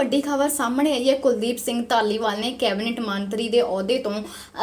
ਵੱਡੀ ਖਬਰ ਸਾਹਮਣੇ ਆਈ ਹੈ। ਕੁਲਦੀਪ ਸਿੰਘ ਧਾਲੀਵਾਲ ਨੇ ਕੈਬਨਿਟ ਮੰਤਰੀ ਦੇ ਅਹੁਦੇ ਤੋਂ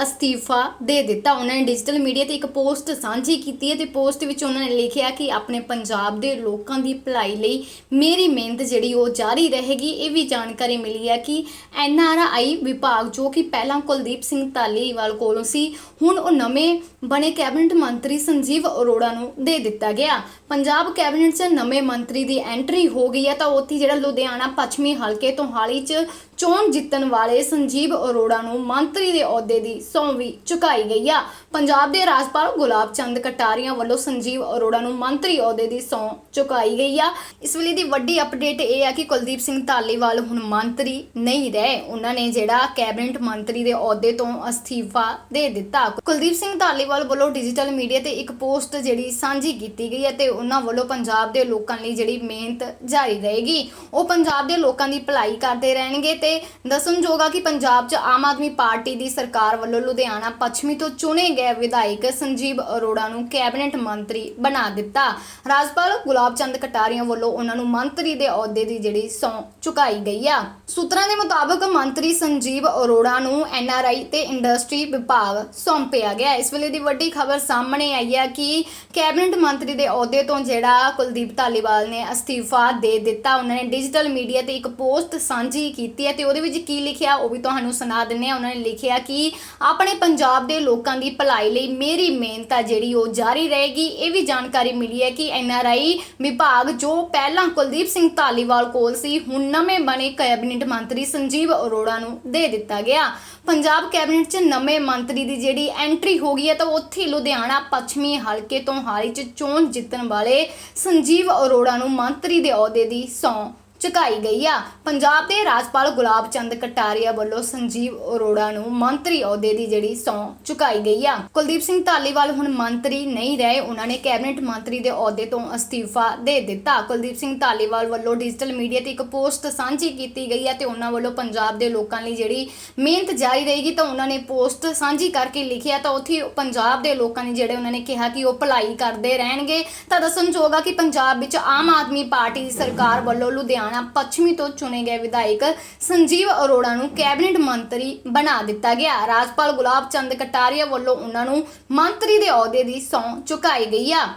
ਅਸਤੀਫਾ ਦੇ ਦਿੱਤਾ। ਉਹਨਾਂ ਨੇ ਡਿਜੀਟਲ ਮੀਡੀਆ ਤੇ ਇੱਕ ਪੋਸਟ ਸਾਂਝੀ ਕੀਤੀ ਹੈ ਤੇ ਪੋਸਟ ਵਿੱਚ ਉਹਨਾਂ ਨੇ ਲਿਖਿਆ ਕਿ ਆਪਣੇ ਪੰਜਾਬ ਦੇ ਲੋਕਾਂ ਦੀ ਭਲਾਈ ਲਈ ਮੇਰੀ ਮਿਹਨਤ ਜਿਹੜੀ ਉਹ ਜਾਰੀ ਰਹੇਗੀ। ਇਹ ਵੀ ਜਾਣਕਾਰੀ ਮਿਲੀ ਹੈ ਕਿ ਐਨਆਰਆਈ ਵਿਭਾਗ, ਜੋ ਕਿ ਪਹਿਲਾਂ ਕੁਲਦੀਪ ਸਿੰਘ ਧਾਲੀਵਾਲ ਕੋਲੋਂ ਸੀ, ਹੁਣ ਉਹ ਨਵੇਂ ਬਣੇ ਕੈਬਨਿਟ ਮੰਤਰੀ ਸੰਜੀਵ ਅਰੋੜਾ ਨੂੰ ਦੇ ਦਿੱਤਾ ਗਿਆ। ਪੰਜਾਬ ਕੈਬਨਿਟ 'ਚ ਨਵੇਂ ਮੰਤਰੀ ਦੀ ਐਂਟਰੀ ਹੋ ਗਈ ਹੈ ਤਾਂ ਉੱਥੇ ਜਿਹੜਾ ਲੁਧਿਆਣਾ ਪੱਛਮੀ ਹਲਕੇ ਤੋਂ ਹਾਲ 'ਚ ਚੋਣ ਜਿੱਤਣ ਵਾਲੇ ਸੰਜੀਵ ਅਰੋੜਾ ਨੂੰ ਮੰਤਰੀ ਦੇ ਅਹੁਦੇ ਦੀ ਸਹੁੰ ਵੀ ਚੁਕਾਈ ਗਈ ਆ। ਪੰਜਾਬ ਦੇ ਰਾਜਪਾਲ ਗੁਲਾਬ ਚੰਦ ਕਟਾਰੀਆ ਵੱਲੋਂ ਸੰਜੀਵ ਅਰੋੜਾ ਨੂੰ ਮੰਤਰੀ ਅਹੁਦੇ ਦੀ ਸਹੁੰ ਚੁਕਾਈ ਗਈ ਆ। ਇਸ ਵੇਲੇ ਦੀ ਵੱਡੀ ਅਪਡੇਟ ਇਹ ਆ ਕਿ ਕੁਲਦੀਪ ਸਿੰਘ ਧਾਲੀਵਾਲ ਹੁਣ ਮੰਤਰੀ ਨਹੀਂ ਰਹੇ। ਉਹਨਾਂ ਨੇ ਜਿਹੜਾ ਕੈਬਨਿਟ ਮੰਤਰੀ ਦੇ ਅਹੁਦੇ ਤੋਂ ਅਸਤੀਫਾ ਦੇ ਦਿੱਤਾ। ਕੁਲਦੀਪ ਸਿੰਘ ਧਾਲੀਵਾਲ ਵੱਲੋਂ ਡਿਜੀਟਲ ਮੀਡੀਆ ਤੇ ਇੱਕ ਪੋਸਟ ਜਿਹੜੀ ਸਾਂਝੀ ਕੀਤੀ ਗਈ ਹੈ ਤੇ ਉਹਨਾਂ ਵੱਲੋਂ ਪੰਜਾਬ ਦੇ ਲੋਕਾਂ ਲਈ ਜਿਹੜੀ ਮਿਹਨਤ ਜਾਰੀ ਰਹੇਗੀ। ਉਹ ਪੰਜਾਬ ਦੇ ਲੋਕਾਂ ਦੀ ਭਲਾਈ ਕਰਦੇ ਰਹਿਣਗੇ ਤੇ ਦੱਸਣਯੋਗ ਆ ਕਿ ਪੰਜਾਬ 'ਚ ਆਮ ਆਦਮੀ ਪਾਰਟੀ ਦੀ ਸਰਕਾਰ ਵੱਲੋਂ ਲੁਧਿਆਣਾ ਪੱਛਮੀ ਤੋਂ ਚੁਣੇ ਗਏ ਵਿਧਾਇਕ ਸੰਜੀਵ ਅਰੋੜਾ ਨੂੰ ਕੈਬਨਿਟ ਮੰਤਰੀ ਬਣਾ ਦਿੱਤਾ। ਰਾਜਪਾਲ ਗੁਲਾਬ ਚੰਦ ਕਟਾਰੀਆ ਵੱਲੋਂ ਉਹਨਾਂ ਨੂੰ ਮੰਤਰੀ ਦੇ ਅਹੁਦੇ ਦੀ ਜਿਹੜੀ ਸਹੁੰ ਚੁਕਾਈ ਗਈ ਆ। ਸੂਤਰਾਂ ਦੇ ਮੁਤਾਬਕ ਮੰਤਰੀ ਸੰਜੀਵ ਅਰੋੜਾ ਨੂੰ ਐਨਆਰਆਈ ਤੇ ਇੰਡਸਟਰੀ ਵਿਭਾਗ ਸੌਂਪਿਆ ਗਿਆ। ਇਸ ਵੇਲੇ ਦੀ ਵੱਡੀ ਖਬਰ ਸਾਹਮਣੇ ਆਈ ਹੈ ਕਿ ਕੈਬਨਿਟ ਮੰਤਰੀ ਦੇ ਅਹੁਦੇ ਤੋਂ ਜਿਹੜਾ ਕੁਲਦੀਪ ਧਾਲੀਵਾਲ ਨੇ ਅਸਤੀਫਾ ਦੇ ਦਿੱਤਾ, ਉਹਨਾਂ ਨੇ ਡਿਜੀਟਲ ਮੀਡੀਆ ਤੇ ਇੱਕ ਪੋਸਟ ਸਾਂਝੀ ਕੀਤੀ ਹੈ ਤੇ ਉਹਦੇ ਵਿੱਚ ਕੀ ਲਿਖਿਆ ਉਹ ਵੀ ਤੁਹਾਨੂੰ ਸੁਣਾ ਦਿੰਨੇ ਆ ਉਹਨਾਂ ਨੇ ਲਿਖਿਆ ਕਿ ਆਪਣੇ ਪੰਜਾਬ ਦੇ ਲੋਕਾਂ ਦੀ ਭਲਾਈ ਲਈ ਮੇਰੀ ਮਿਹਨਤ ਆ ਜਿਹੜੀ ਉਹ ਜਾਰੀ ਰਹੇਗੀ। ਇਹ ਵੀ ਜਾਣਕਾਰੀ ਮਿਲੀ ਹੈ ਕਿ ਐਨਆਰਆਈ ਵਿਭਾਗ ਜੋ ਪਹਿਲਾਂ ਕੁਲਦੀਪ ਸਿੰਘ ਧਾਲੀਵਾਲ ਕੋਲ ਸੀ, ਹੁਣ ਨਵੇਂ ਬਣੇ ਕੈਬਨਿਟ ਮੰਤਰੀ ਸੰਜੀਵ ਅਰੋੜਾ ਨੂੰ ਦੇ ਦਿੱਤਾ ਗਿਆ। ਪੰਜਾਬ ਕੈਬਨਿਟ 'ਚ ਨਵੇਂ ਮੰਤਰੀ ਦੀ ਜਿਹੜੀ ਐਂਟਰੀ ਹੋ ਗਈ ਹੈ ਤਾਂ ਉੱਥੇ ਲੁਧਿਆਣਾ ਪੱਛਮੀ ਹਲਕੇ ਤੋਂ ਹਾਲੀ 'ਚ ਚੋਣ ਜਿੱਤਣ ਵਾਲੇ ਸੰਜੀਵ ਅਰੋੜਾ ਨੂੰ ਮੰਤਰੀ ਦੇ ਅਹੁਦੇ ਦੀ ਸਹੁੰ ਚੁਕਾਈ ਗਈ ਆ। ਪੰਜਾਬ ਦੇ ਰਾਜਪਾਲ ਗੁਲਾਬ ਚੰਦ ਕਟਾਰੀਆ ਵੱਲੋਂ ਸੰਜੀਵ ਅਰੋੜਾ ਨੂੰ ਮੰਤਰੀ ਅਹੁਦੇ ਦੀ ਜਿਹੜੀ ਸਹੁੰ ਚੁਕਾਈ ਗਈ ਆ। ਕੁਲਦੀਪ ਸਿੰਘ ਧਾਲੀਵਾਲ ਹੁਣ ਮੰਤਰੀ ਨਹੀਂ ਰਹੇ, ਉਹਨਾਂ ਨੇ ਕੈਬਨਿਟ ਮੰਤਰੀ ਦੇ ਅਹੁਦੇ ਤੋਂ ਅਸਤੀਫਾ ਦੇ ਦਿੱਤਾ। ਕੁਲਦੀਪ ਸਿੰਘ ਧਾਲੀਵਾਲ ਵੱਲੋਂ ਡਿਜੀਟਲ ਮੀਡੀਆ ਤੇ ਇੱਕ ਪੋਸਟ ਸਾਂਝੀ ਕੀਤੀ ਗਈ ਹੈ ਤੇ ਉਹਨਾਂ ਵੱਲੋਂ ਪੰਜਾਬ ਦੇ ਲੋਕਾਂ ਲਈ ਜਿਹੜੀ ਮਿਹਨਤ ਜਾਰੀ ਰਹੇਗੀ ਤਾਂ ਉਹਨਾਂ ਨੇ ਪੋਸਟ ਸਾਂਝੀ ਕਰਕੇ ਲਿਖਿਆ ਤਾਂ ਉੱਥੇ ਪੰਜਾਬ ਦੇ ਲੋਕਾਂ ਨੇ ਜਿਹੜੇ ਉਹਨਾਂ ਨੇ ਕਿਹਾ ਕਿ ਉਹ ਭਲਾਈ ਕਰਦੇ ਰਹਿਣਗੇ। ਤਾਂ ਦੱਸਣਯੋਗ ਆ ਕਿ ਪੰਜਾਬ ਵਿੱਚ ਆਮ ਆਦਮੀ ਪਾਰਟੀ ਦੀ ਸਰਕਾਰ ਵੱਲੋਂ ਲੁਧਿਆਣਾ ਪੱਛਮੀ ਤੋਂ ਚੁਣੇ ਗਏ ਵਿਧਾਇਕ ਸੰਜੀਵ ਅਰੋੜਾ ਨੂੰ ਕੈਬਨਿਟ ਮੰਤਰੀ ਬਣਾ ਦਿੱਤਾ ਗਿਆ। ਰਾਜਪਾਲ ਗੁਲਾਬ ਚੰਦ ਕਟਾਰੀਆ ਵੱਲੋਂ ਉਹਨਾਂ ਨੂੰ ਮੰਤਰੀ ਦੇ ਅਹੁਦੇ ਦੀ ਸਹੁੰ ਚੁਕਾਈ ਗਈ ਆ।